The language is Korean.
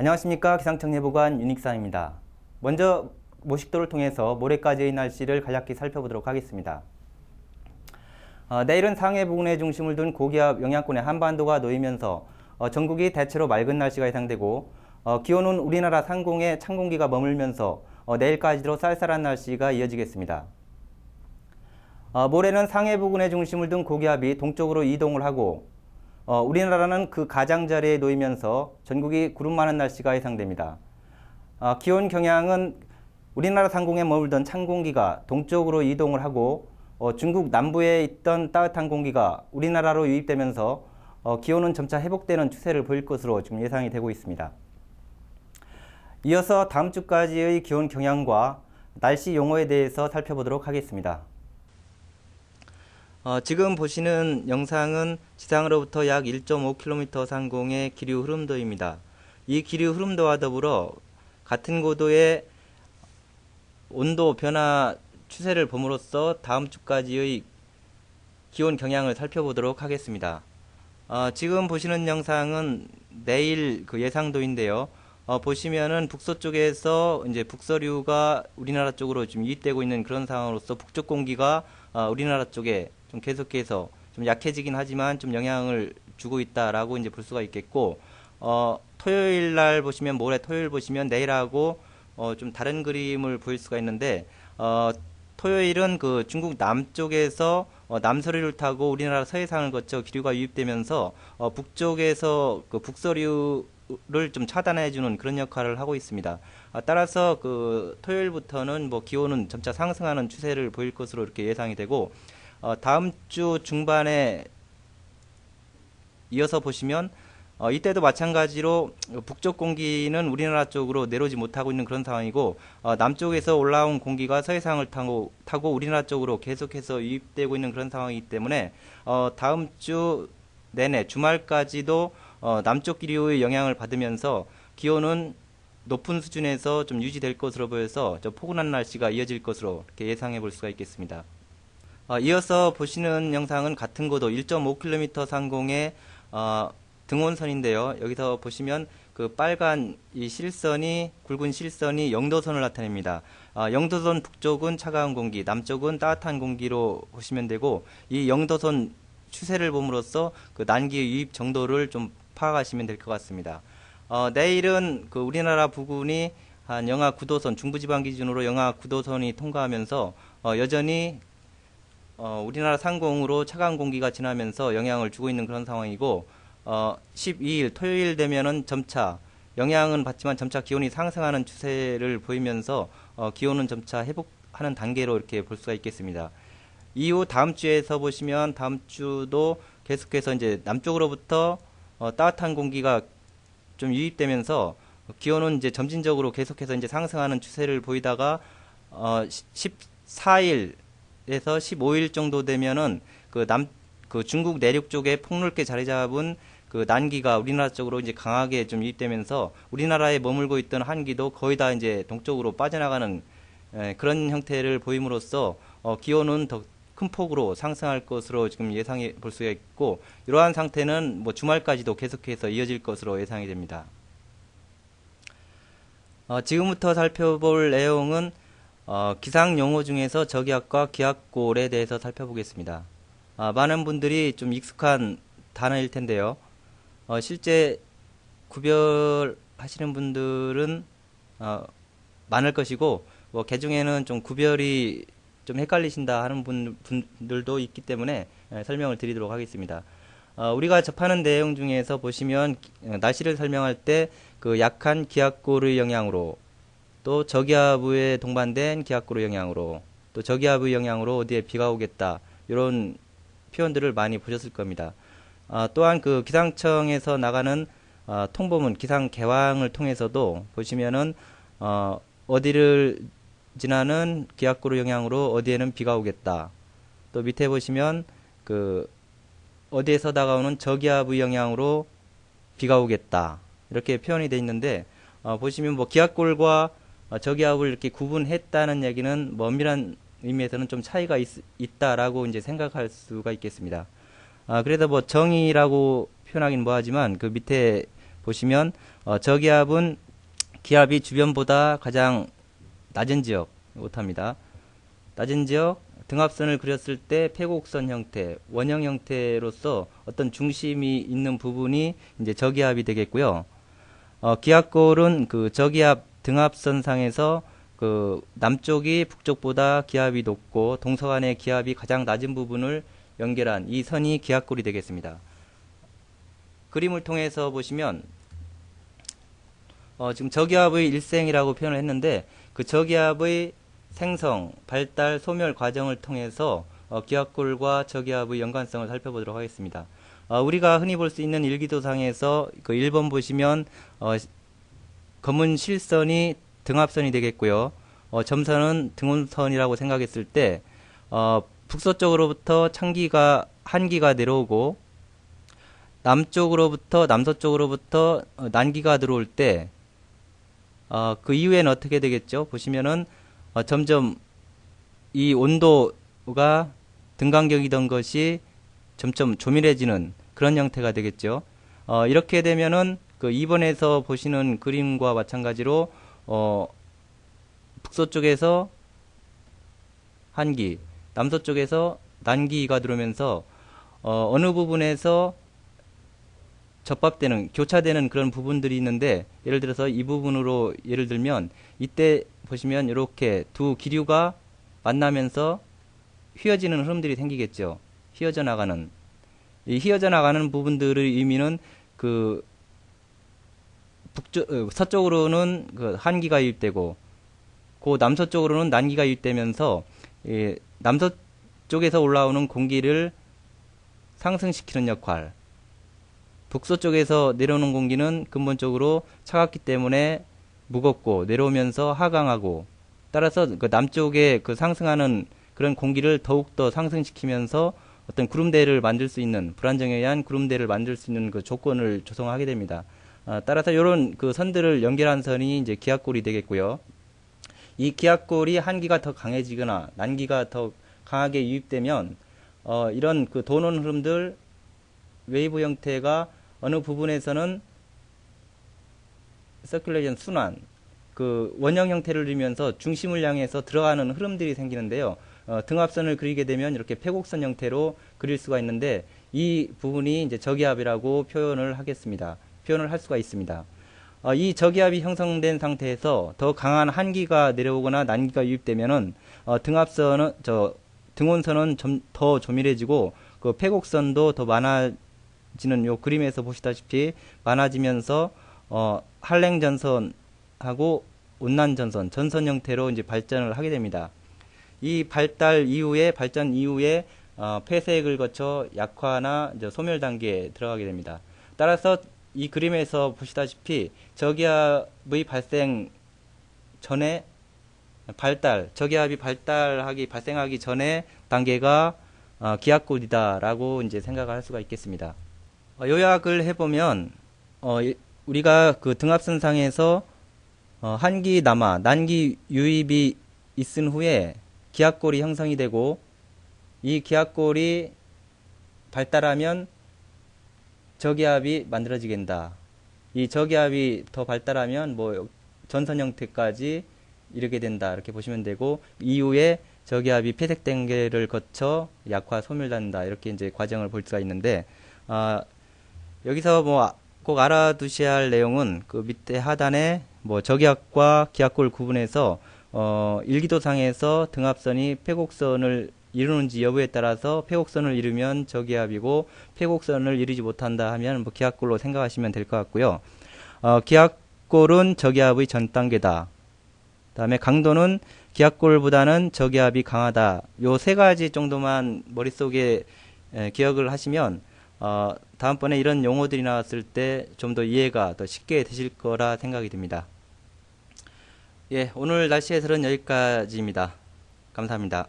안녕하십니까 기상청 예보관 윤익상입니다. 먼저 모식도를 통해서 모레까지의 날씨를 간략히 살펴보도록 하겠습니다. 어, 내일은 상해 부근에 중심을 둔 고기압 영향권의 한반도가 놓이면서 어, 전국이 대체로 맑은 날씨가 예상되고 어, 기온은 우리나라 상공에 찬 공기가 머물면서 어, 내일까지도 쌀쌀한 날씨가 이어지겠습니다. 어, 모레는 상해 부근에 중심을 둔 고기압이 동쪽으로 이동을 하고 어, 우리나라는 그 가장자리에 놓이면서 전국이 구름 많은 날씨가 예상됩니다. 어, 기온 경향은 우리나라 상공에 머물던 찬 공기가 동쪽으로 이동을 하고 어, 중국 남부에 있던 따뜻한 공기가 우리나라로 유입되면서 어, 기온은 점차 회복되는 추세를 보일 것으로 지금 예상이 되고 있습니다. 이어서 다음 주까지의 기온 경향과 날씨 용어에 대해서 살펴보도록 하겠습니다. 어, 지금 보시는 영상은 지상으로부터 약 1.5km 상공의 기류 흐름도입니다. 이 기류 흐름도와 더불어 같은 고도의 온도 변화 추세를 봄으로써 다음 주까지의 기온 경향을 살펴보도록 하겠습니다. 어, 지금 보시는 영상은 내일 그 예상도인데요. 어, 보시면은 북서쪽에서 이제 북서류가 우리나라 쪽으로 지금 이입되고 있는 그런 상황으로서 북쪽 공기가 어, 우리나라 쪽에 좀 계속해서 좀 약해지긴 하지만 좀 영향을 주고 있다라고 이제 볼 수가 있겠고 어, 토요일 날 보시면 모레 토요일 보시면 내일하고 어, 좀 다른 그림을 보일 수가 있는데 어, 토요일은 그 중국 남쪽에서 어, 남서류를 타고 우리나라 서해상을 거쳐 기류가 유입되면서 어, 북쪽에서 그 북서류 를좀 차단해주는 그런 역할을 하고 있습니다. 아, 따라서 그 토요일부터는 뭐 기온은 점차 상승하는 추세를 보일 것으로 이렇게 예상이 되고 어, 다음 주 중반에 이어서 보시면 어, 이때도 마찬가지로 북쪽 공기는 우리나라 쪽으로 내려오지 못하고 있는 그런 상황이고 어, 남쪽에서 올라온 공기가 서해상을 타고, 타고 우리나라 쪽으로 계속해서 유입되고 있는 그런 상황이기 때문에 어, 다음 주 내내 주말까지도 어, 남쪽 기류의 영향을 받으면서 기온은 높은 수준에서 좀 유지될 것으로 보여서 저 포근한 날씨가 이어질 것으로 예상해 볼 수가 있겠습니다. 어, 이어서 보시는 영상은 같은 고도 1.5km 상공의 어, 등원선인데요. 여기서 보시면 그 빨간 이 실선이 굵은 실선이 영도선을 나타냅니다. 아, 영도선 북쪽은 차가운 공기, 남쪽은 따뜻한 공기로 보시면 되고 이 영도선 추세를 봄으로써 그 난기 유입 정도를 좀 파악하시면 될 것 같습니다. 어, 내일은 그 우리나라 부근이 한 영하 9도선 중부지방 기준으로 영하 9도선이 통과하면서 어, 여전히 어, 우리나라 상공으로 차가운 공기가 지나면서 영향을 주고 있는 그런 상황이고 어, 12일 토요일 되면은 점차 영향은 받지만 점차 기온이 상승하는 추세를 보이면서 어, 기온은 점차 회복하는 단계로 이렇게 볼 수가 있겠습니다. 이후 다음 주에서 보시면 다음 주도 계속해서 이제 남쪽으로부터 어, 따뜻한 공기가 좀 유입되면서 기온은 이제 점진적으로 계속해서 이제 상승하는 추세를 보이다가 어, 14일에서 15일 정도 되면은 그 남 그 중국 내륙 쪽에 폭넓게 자리 잡은 그 난기가 우리나라 쪽으로 이제 강하게 좀 유입되면서 우리나라에 머물고 있던 한기도 거의 다 이제 동쪽으로 빠져나가는 에, 그런 형태를 보임으로써 어, 기온은 더 큰 폭으로 상승할 것으로 지금 예상해 볼 수가 있고 이러한 상태는 뭐 주말까지도 계속해서 이어질 것으로 예상이 됩니다. 어, 지금부터 살펴볼 내용은 어, 기상 용어 중에서 저기압과 기압골에 대해서 살펴보겠습니다. 아, 많은 분들이 좀 익숙한 단어일 텐데요. 어, 실제 구별하시는 분들은 어, 많을 것이고 뭐 개중에는 좀 구별이 좀 헷갈리신다 하는 분, 분들도 있기 때문에 예, 설명을 드리도록 하겠습니다. 어, 우리가 접하는 내용 중에서 보시면 어, 날씨를 설명할 때 그 약한 기압골의 영향으로 또 저기압에 동반된 기압골의 영향으로 또 저기압의 영향으로 어디에 비가 오겠다 이런 표현들을 많이 보셨을 겁니다. 아, 또한 그 기상청에서 나가는 어, 통보문 기상 개황을 통해서도 보시면은 어, 어디를 지나는 기압골의 영향으로 어디에는 비가 오겠다. 또 밑에 보시면 그 어디에서 다가오는 저기압의 영향으로 비가 오겠다. 이렇게 표현이 되어 있는데 어, 보시면 뭐 기압골과 어, 저기압을 이렇게 구분했다는 얘기는 뭐 엄밀한 의미에서는 좀 차이가 있, 있다라고 이제 생각할 수가 있겠습니다. 아, 그래서 뭐 정의라고 표현하긴 뭐하지만 그 밑에 보시면 어, 저기압은 기압이 주변보다 가장 낮은 지역 못합니다. 낮은 지역 등압선을 그렸을 때 패곡선 형태, 원형 형태로서 어떤 중심이 있는 부분이 이제 저기압이 되겠고요. 어, 기압골은 그 저기압 등압선상에서 그 남쪽이 북쪽보다 기압이 높고 동서간의 기압이 가장 낮은 부분을 연결한 이 선이 기압골이 되겠습니다. 그림을 통해서 보시면 어, 지금 저기압의 일생이라고 표현을 했는데 그 저기압의 생성, 발달, 소멸 과정을 통해서 어, 기압골과 저기압의 연관성을 살펴보도록 하겠습니다. 어, 우리가 흔히 볼 수 있는 일기도상에서 그 1번 보시면 어, 검은 실선이 등압선이 되겠고요. 어, 점선은 등온선이라고 생각했을 때 어, 북서쪽으로부터 창기가 한기가 내려오고 남쪽으로부터 남서쪽으로부터 어, 난기가 들어올 때 어, 그 이후에는 어떻게 되겠죠? 보시면은 어, 점점 이 온도가 등간격이던 것이 점점 조밀해지는 그런 형태가 되겠죠. 어, 이렇게 되면은 그 2번에서 보시는 그림과 마찬가지로 어, 북서쪽에서 한기, 남서쪽에서 난기가 들어오면서 어, 어느 부분에서 접합되는 교차되는 그런 부분들이 있는데 예를 들어서 이 부분으로 예를 들면 이때 보시면 이렇게 두 기류가 만나면서 휘어지는 흐름들이 생기겠죠. 휘어져 나가는 이 휘어져 나가는 부분들의 의미는 그 북쪽 어, 서쪽으로는 그 한기가 유입되고 그 남서쪽으로는 난기가 유입되면서 이 남서 쪽에서 올라오는 공기를 상승시키는 역할 북서쪽에서 내려오는 공기는 근본적으로 차갑기 때문에 무겁고 내려오면서 하강하고 따라서 그 남쪽에 그 상승하는 그런 공기를 더욱더 상승시키면서 어떤 구름대를 만들 수 있는 불안정에 의한 구름대를 만들 수 있는 그 조건을 조성하게 됩니다. 아, 따라서 이런 그 선들을 연결한 선이 이제 기압골이 되겠고요. 이 기압골이 한기가 더 강해지거나 난기가 더 강하게 유입되면 어, 이런 그 도는 흐름들 웨이브 형태가 어느 부분에서는 서큘레이션 순환 그 원형 형태를 이루면서 중심을 향해서 들어가는 흐름들이 생기는데요. 어, 등압선을 그리게 되면 이렇게 패곡선 형태로 그릴 수가 있는데 이 부분이 이제 저기압이라고 표현을 하겠습니다. 표현을 할 수가 있습니다. 어, 이 저기압이 형성된 상태에서 더 강한 한기가 내려오거나 난기가 유입되면은 어, 등압선은 저 등온선은 좀 더 조밀해지고 그 패곡선도 더 많아 지는 요 그림에서 보시다시피 많아지면서 어, 한랭 전선하고 온난 전선, 전선 형태로 이제 발전을 하게 됩니다. 이 발달 이후에 발전 이후에 어, 폐색을 거쳐 약화나 소멸 단계에 들어가게 됩니다. 따라서 이 그림에서 보시다시피 저기압의 발생 전에 발달, 저기압이 발달하기 발생하기 전에 단계가 어, 기압골이다라고 이제 생각을 할 수가 있겠습니다. 어, 요약을 해보면 어, 우리가 그 등압선상에서 어, 한기 남아 난기 유입이 있은 후에 기압골이 형성이 되고 이 기압골이 발달하면 저기압이 만들어지겠다. 이 저기압이 더 발달하면 뭐 전선 형태까지 이르게 된다. 이렇게 보시면 되고 이후에 저기압이 폐색 단계를 거쳐 약화 소멸된다. 이렇게 이제 과정을 볼 수가 있는데 아, 여기서 뭐 꼭 알아두셔야 할 내용은 그 밑에 하단에 뭐 저기압과 기압골 구분해서 어, 일기도상에서 등압선이 폐곡선을 이루는지 여부에 따라서 폐곡선을 이루면 저기압이고 폐곡선을 이루지 못한다 하면 뭐 기압골로 생각하시면 될 것 같고요. 어, 기압골은 저기압의 전 단계다. 다음에 강도는 기압골보다는 저기압이 강하다. 요 세 가지 정도만 머릿속에 에, 기억을 하시면 어, 다음번에 이런 용어들이 나왔을 때 좀 더 이해가 더 쉽게 되실 거라 생각이 듭니다. 예, 오늘 날씨 해설은 여기까지입니다. 감사합니다.